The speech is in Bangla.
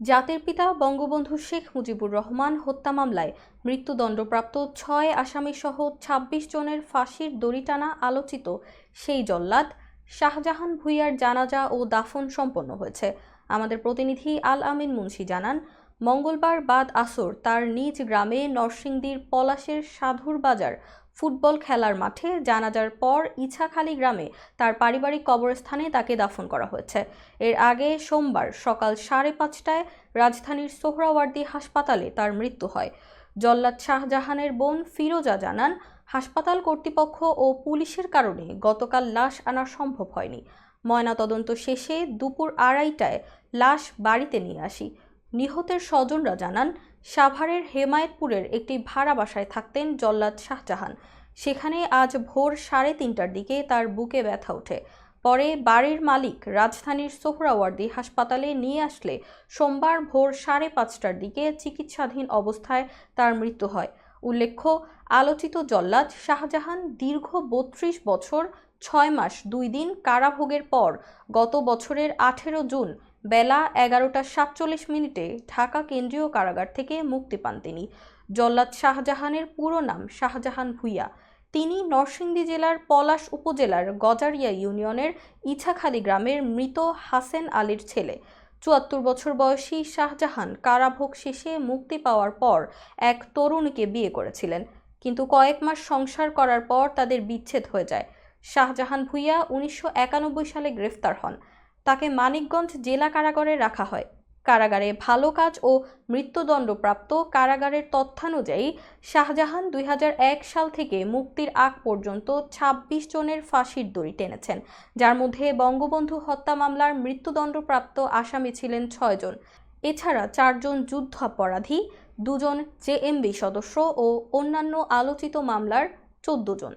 জাতির পিতা বঙ্গবন্ধু শেখ মুজিবুর রহমান হত্যা মামলায় মৃত্যুদণ্ডপ্রাপ্ত ছয় আসামিসহ ২৬ জনের ফাঁসির দড়ি টানা আলোচিত সেই জল্লাদ শাহজাহান ভুঁইয়ার জানাজা ও দাফন সম্পন্ন হয়েছে। আমাদের প্রতিনিধি আল আমিন মুন্সি জানান, মঙ্গলবার বাদ আসর তার নিজ গ্রামে নরসিংদীর পলাশের সাধুর বাজার ফুটবল খেলার মাঠে জানাজার পর ইছাখালী গ্রামে তার পারিবারিক কবরস্থানে তাকে দাফন করা হয়েছে। এর আগে সোমবার সকাল সাড়ে পাঁচটায় রাজধানীর সোহরাওয়ার্দী হাসপাতালে তার মৃত্যু হয়। জল্লাদ শাহজাহানের বোন ফিরোজা জানান, হাসপাতাল কর্তৃপক্ষ ও পুলিশের কারণে গতকাল লাশ আনা সম্ভব হয়নি। ময়নাতদন্ত শেষে দুপুর আড়াইটায় লাশ বাড়িতে নিয়ে আসি। নিহতের স্বজনরা জানান, সাভারের হেমায়েতপুরের একটি ভাড়া বাসায় থাকতেন জল্লাদ শাহজাহান। সেখানে আজ ভোর সাড়ে তিনটার দিকে তার বুকে ব্যথা ওঠে। পরে বাড়ির মালিক রাজধানীর সোহরাওয়ার্দী হাসপাতালে নিয়ে আসলে। সোমবার ভোর সাড়ে পাঁচটার দিকে চিকিৎসাধীন অবস্থায় তার মৃত্যু হয়। উল্লেখ্য, আলোচিত জল্লাদ শাহজাহান দীর্ঘ বত্রিশ বছর, ছয় মাস, দুই দিন কারাভোগের পর গত বছরের আঠেরো জুন বেলা এগারোটা সাতচল্লিশ মিনিটে ঢাকা কেন্দ্রীয় কারাগার থেকে মুক্তি পান তিনি। জল্লাদ শাহজাহানের পুরো নাম শাহজাহান ভুইয়া। তিনি নরসিংদী জেলার পলাশ উপজেলার গজারিয়া ইউনিয়নের ইছাখালী গ্রামের মৃত হাসেন আলীর ছেলে। চুয়াত্তর বছর বয়সী শাহজাহান কারাভোগ শেষে মুক্তি পাওয়ার পর এক তরুণীকে বিয়ে করেছিলেন। কিন্তু কয়েক মাস সংসার করার পর তাদের বিচ্ছেদ হয়ে যায়। শাহজাহান ভুইয়া উনিশশো একানব্বই সালে গ্রেফতার হন। তাকে মানিকগঞ্জ জেলা কারাগারে রাখা হয়। কারাগারে ভালো কাজ ও মৃত্যুদণ্ডপ্রাপ্ত কারাগারের তথ্যানুযায়ী শাহজাহান দুই হাজার এক সাল থেকে মুক্তির আগ পর্যন্ত ২৬ জনের ফাঁসির দড়ি টেনেছেন, যার মধ্যে বঙ্গবন্ধু হত্যা মামলার মৃত্যুদণ্ডপ্রাপ্ত আসামি ছিলেন ছয়জন এছাড়া চারজন যুদ্ধাপরাধী, দুজন জেএমবি সদস্য ও অন্যান্য আলোচিত মামলার চোদ্দ জন।